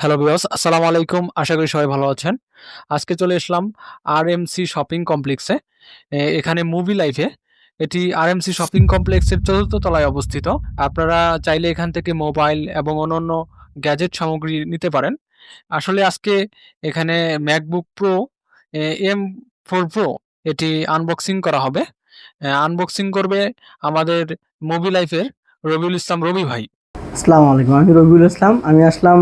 Hello বিয়স আসসালামু আলাইকুম আশা করি সবাই ভালো আছেন। আজকে চলে এসলাম আর এম সি শপিং কমপ্লেক্সে এখানে মুভি লাইফে এটি আর এম সি শপিং কমপ্লেক্সের চতুর্থ তলায় অবস্থিত। আপনারা চাইলে এখান থেকে মোবাইল এবং অন্যান্য গ্যাজেট সামগ্রী নিতে পারেন। আসলে আজকে এখানে MacBook Pro M four Pro এটি আনবক্সিং করা হবে। আনবক্সিং করবে আমাদের মুভি লাইফের রবিউল ইসলাম রবি ভাই। আসসালামু আলাইকুম, আমি রবিউল ইসলাম। আমি আসলাম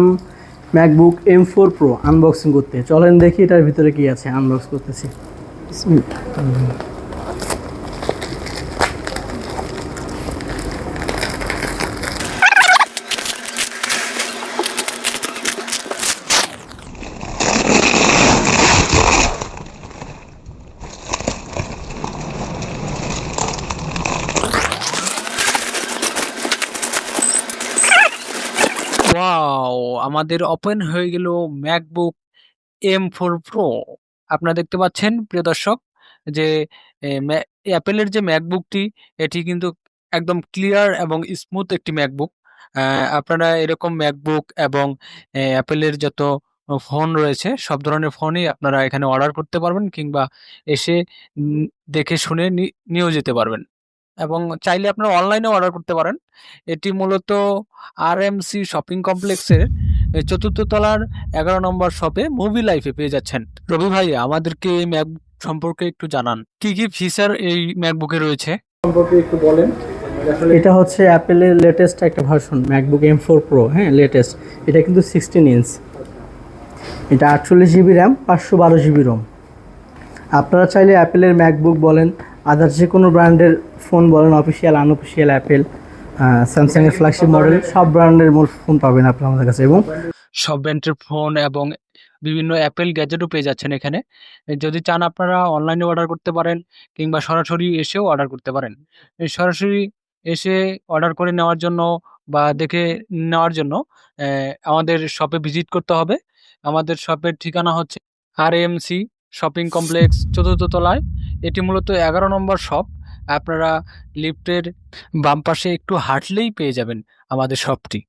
MacBook M four Pro unboxing করতে। চলেন দেখি এটার ভিতরে কি আছে আনবক্স করতেছি। ওয়াও আমাদের ওপেন হয়ে গেল ম্যাকবুক এম ফোর প্রো আপনারা দেখতে পাচ্ছেন, প্রিয় দর্শক, যে অ্যাপেলের যে ম্যাকবুকটি এটি কিন্তু একদম ক্লিয়ার এবং স্মুথ একটি ম্যাকবুক আপনারা এরকম ম্যাকবুক এবং অ্যাপেলের যত ফোন রয়েছে, সব ধরনের ফোনই আপনারা এখানে অর্ডার করতে পারবেন কিংবা এসে দেখে শুনে নিয়েও যেতে পারবেন। এবং চাইলে আপনারা অনলাইনে অর্ডার করতে পারেন। এটি মূলত আর এম সি শপিং কমপ্লেক্সের চতুর্থ তলার এগারো নম্বর শপে মুভি লাইফে পেয়ে যাচ্ছেন। রবি ভাই আমাদেরকে এই ম্যাকবুক সম্পর্কে একটু জানান। কি কি ফিচার এই ম্যাকবুকে রয়েছে? সম্পর্কে একটু বলেন। এটা হচ্ছে অ্যাপেলের লেটেস্ট একটা version MacBook M four Pro হ্যাঁ লেটেস্ট এটা কিন্তু সিক্সটিন ইঞ্চ এটা আটচল্লিশ জিবি র্যাম পাঁচশো বারো জিবি রোম আপনারা চাইলে অ্যাপেলের ম্যাকবুক বলেন আদার যে কোনো ব্র্যান্ডের ফোন বলেন অফিসিয়াল আনঅফিসিয়াল অ্যাপেল স্যামসাংয়ের ফ্ল্যাগশিপ মডেল সব ব্র্যান্ডের মূল ফোন পাবেন আপনার আমাদের কাছে। এবং সব ব্র্যান্ডের ফোন এবং বিভিন্ন অ্যাপেল গ্যাজেটও পেয়ে যাচ্ছেন এখানে। যদি চান আপনারা অনলাইনে অর্ডার করতে পারেন, কিংবা সরাসরি এসেও অর্ডার করতে পারেন। সরাসরি এসে অর্ডার করে নেওয়ার জন্য বা দেখে নেওয়ার জন্য আমাদের শপে ভিজিট করতে হবে। আমাদের শপের ঠিকানা হচ্ছে R M C shopping complex চতুর্থ তলায় এটি মূলত এগারো নম্বর শপ। আপনারা লিফটের বাম পাশে একটু হাঁটলেই পেয়ে যাবেন আমাদের শপটি।